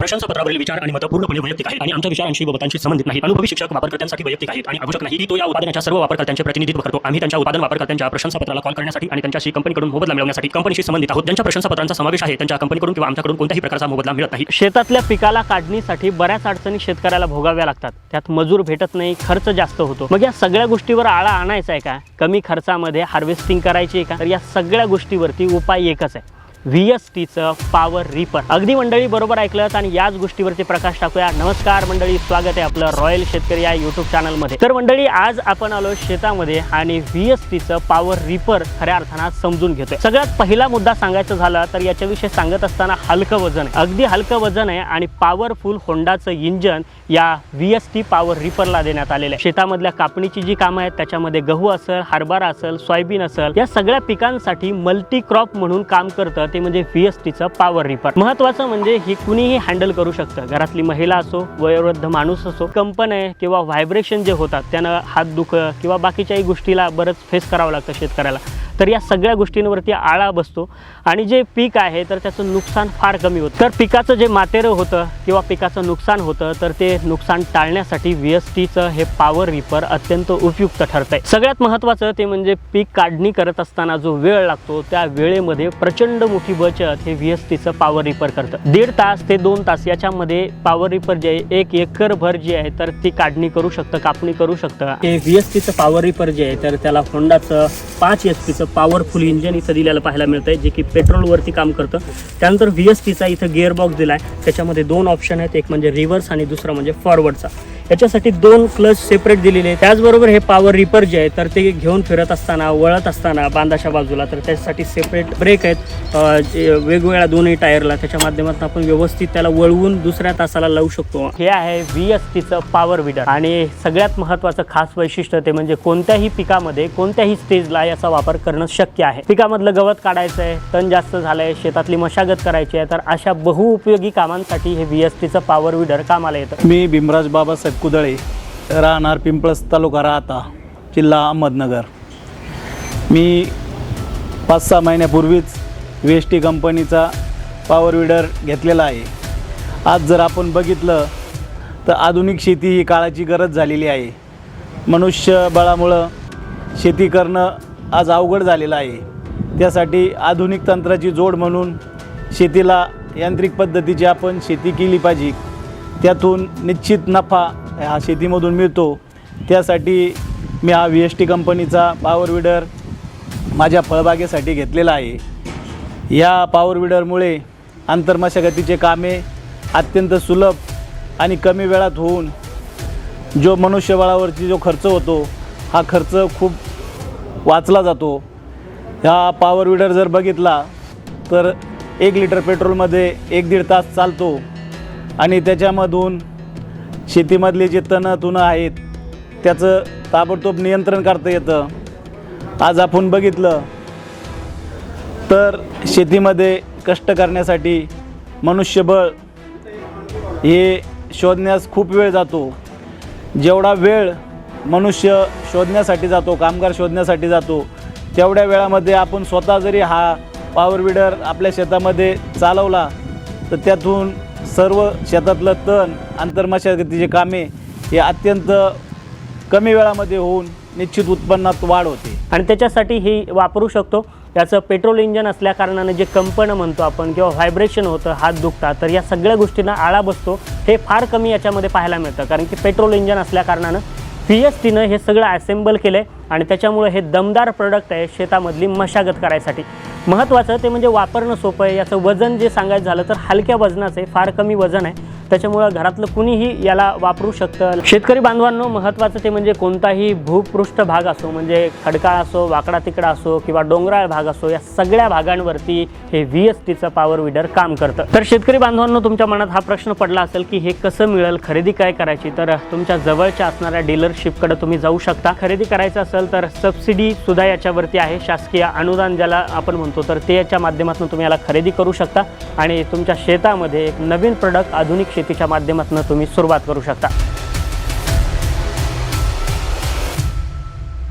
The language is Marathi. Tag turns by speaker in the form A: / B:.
A: प्रशंसापत्रावरील विचार आणि मतं पूर्णपणे वैयक्तिक आहेत आणि आमच्या विचारांशी व मतांशी संबंधित नाही. अनुभवी शिक्षक वापरकर्त्यांसाठी वैयक्तिक आहेत आणि आवश्यक नाही. की तो या उत्पादनाच्या सर्व वापरकर्त्यांचे प्रतिनिधित्व करतो. आम्ही त्यांच्या उत्पादन वापरकर्त्यांच्या प्रशंसापत्राला कॉल करण्यासाठी आणि त्यांच्याशी कंपनीकडून मोबदला मिळवण्यासाठी कंपनीशी संबंधित आहोत. ज्यांच्या प्रशंसापत्रांचा समावेश आहे त्यांच्या कंपनीकडून किंवा आमच्याकडून कोणत्याही प्रकारचा मोबदला मिळत नाही.
B: शेतातल्या पिकाला काढणीसाठी बऱ्याच अडचणी शेतकऱ्याला भोगाव्या लागतात. त्यात मजूर भेटत नाही खर्च जास्त होतो. मग या सगळ्या गोष्टीवर आळा आणायचा आहे का? कमी खर्चामध्ये हार्वेस्टिंग करायची आहे का? तर या सगळ्या गोष्टीवरती उपाय एकच आहे. व्ही एस टीचं पॉवर रिपर अगदी मंडळी बरोबर ऐकलं आणि याच गोष्टीवरती प्रकाश टाकूया. नमस्कार मंडळी स्वागत आहे आपलं रॉयल शेतकरी या युट्यूब चॅनलमध्ये तर मंडळी आज आपण आलो शेतामध्ये आणि व्ही एस टीचं पॉवर रिपर खऱ्या अर्थानं समजून घेतोय. सगळ्यात पहिला मुद्दा सांगायचा झाला तर याच्याविषयी सांगत असताना हलकं वजन आहे. अगदी हलकं वजन आहे आणि पॉवरफुल होंडाचं इंजन या व्ही एस टी पॉवर रिपरला देण्यात आलेलं आहे. शेतामधल्या कापणीची जी कामं आहेत त्याच्यामध्ये गहू असेल हरभरा असेल सोयाबीन असेल या सगळ्या पिकांसाठी मल्टी क्रॉप म्हणून काम करतं ते म्हणजे व्ही एस टीचं पॉवर रिपर महत्वाचं म्हणजे ही कुणीही हँडल करू शकतं. घरातली महिला असो वयोवृद्ध माणूस असो कंपन आहे किंवा व्हायब्रेशन जे होतात त्यानं हात दुखं किंवा बाकीच्याही गोष्टीला बरंच फेस करावं लागतं शेतकऱ्याला. तर या सगळ्या गोष्टींवरती आळा बसतो. आणि जे पीक आहे तर त्याचं नुकसान फार कमी होतं. तर पिकाचं जे मातेरं होतं किंवा पिकाचं नुकसान होतं तर ते नुकसान टाळण्यासाठी व्ही एस टीचं हे पॉवर रिपर अत्यंत उपयुक्त ठरतं आहे सगळ्यात महत्त्वाचं ते म्हणजे पीक काढणी करत असताना जो वेळ लागतो त्या वेळेमध्ये प्रचंड मोठी बचत हे व्ही एस टीचं पॉवर रिपर करतं. दीड तास ते दोन तास याच्यामध्ये पॉवर रिपर जे आहे एक एकर भर जी आहे तर ती काढणी करू शकतं कापणी करू शकतं. हे व्ही एस टीचं पॉवर रिपर जे आहे तर त्याला होंडाचं पाच एच पीचं पॉवरफुल इंजन इथं दिलेलं पाहायला मिळतंय जे की पेट्रोलवरती काम करतं. त्यानंतर व्ही एस टीचा इथं गिअरबॉक्स दिला आहे त्याच्यामध्ये दोन ऑप्शन आहेत एक म्हणजे रिव्हर्स आणि दुसरा म्हणजे फॉरवर्डचा याच्यासाठी दोन क्लच सेपरेट दिलेले आहेत. त्याचबरोबर हे पॉवर रिपर जे आहे तर ते घेऊन फिरत असताना वळत असताना बांधाच्या बाजूला तर त्याच्यासाठी सेपरेट ब्रेक आहेत. जे वेगवेगळ्या दोन्ही टायरला त्याच्या माध्यमातून आपण व्यवस्थित त्याला वळवून दुसऱ्या तासाला लावू शकतो. हे आहे व्ही एस टीचं पॉवर विडर आणि सगळ्यात महत्त्वाचं खास वैशिष्ट्य ते म्हणजे कोणत्याही पिकामध्ये कोणत्याही स्टेजला याचा वापर करणं शक्य आहे. पिकामधलं गवत काढायचं आहे तण जास्त झालंय शेतातली मशागत करायची आहे तर अशा बहुउपयोगी कामांसाठी हे व्ही एस टीचं पॉवर विडर कामाला येतं.
C: मी भीमराज बाबासाहेब कुदळे राहणार पिंपळस तालुका राहता जिल्हा अहमदनगर. मी पाच सहा महिन्यापूर्वीच व्ही एस टी कंपनीचा पॉवर विडर घेतलेला आहे. आज जर आपण बघितलं तर आधुनिक शेती ही काळाची गरज झालेली आहे. मनुष्यबळामुळं शेती करणं आज अवघड झालेलं आहे. त्यासाठी आधुनिक तंत्राची जोड म्हणून शेतीला यांत्रिक पद्धतीची आपण शेती केली पाहिजे. त्यातून निश्चित नफा हा शेतीमधून मिळतो. त्यासाठी मी हा व्ही एस टी कंपनीचा पॉवर विडर माझ्या फळबागेसाठी घेतलेला आहे. या पॉवर विडरमुळे आंतरमशागतीचे कामे अत्यंत सुलभ आणि कमी वेळात होऊन जो मनुष्यबळावरती जो खर्च होतो हा खर्च खूप वाचला जातो. ह्या पॉवर विडर जर बघितला तर एक लिटर पेट्रोलमध्ये एक दीड तास चालतो आणि त्याच्यामधून शेतीमधले जे तणं तुणं आहेत त्याचं ताबडतोब नियंत्रण करता येतं. आज आपण बघितलं तर शेतीमध्ये कष्ट करण्यासाठी मनुष्यबळ हे शोधण्यास खूप वेळ जातो. जेवढा वेळ मनुष्य शोधण्यासाठी जातो कामगार शोधण्यासाठी जातो तेवढ्या वेळामध्ये आपण स्वतः जरी हा पॉवर विडर आपल्या शेतामध्ये चालवला तर त्यातून सर्व शेतातलं तण आंतरमशागतीचे कामे हे अत्यंत कमी वेळामध्ये होऊन निश्चित उत्पन्नात वाढ होते.
B: आणि त्याच्यासाठी ही वापरू शकतो. त्याचं पेट्रोल इंजन असल्याकारणानं जे कंपनं म्हणतो आपण किंवा व्हायब्रेशन होतं हात दुखतात तर या सगळ्या गोष्टींना आळा बसतो. हे फार कमी याच्यामध्ये पाहायला मिळतं. कारण की पेट्रोल इंजन असल्याकारणानं पी एस टीनं हे सगळं असेंबल केलं आहे आणि त्याच्यामुळे हे दमदार प्रोडक्ट आहे शेतामधली मशागत करायसाठी. महत्त्वाचं ते म्हणजे वापरणं सोपं आहे. याचं वजन जे सांगायचं झालं तर हलक्या वजनाचं आहे. फार कमी वजन आहे. त्याच्यामुळं घरातलं कुणीही याला वापरू शकतं. शेतकरी बांधवांनो महत्त्वाचं ते म्हणजे कोणताही भूपृष्ठ भाग असो म्हणजे खडकाळ असो वाकडा तिकडा असो किंवा डोंगराळ भाग असो या सगळ्या भागांवरती हे व्ही एस टीचं पॉवर विडर काम करतं. तर शेतकरी बांधवांनो तुमच्या मनात हा प्रश्न पडला असेल की हे कसं मिळेल खरेदी काय करायची तर तुमच्या जवळच्या असणाऱ्या डीलरशिपकडे तुम्ही जाऊ शकता. खरेदी करायचं असेल तर सबसिडी सुद्धा याच्यावरती आहे. शासकीय अनुदान ज्याला आपण म्हणतो तर ते याच्या माध्यमातून तुम्ही याला खरेदी करू शकता. आणि तुमच्या शेतामध्ये एक नवीन प्रोडक्ट आधुनिक शेतीच्या माध्यमातून तुम्ही सुरुवात करू शकता.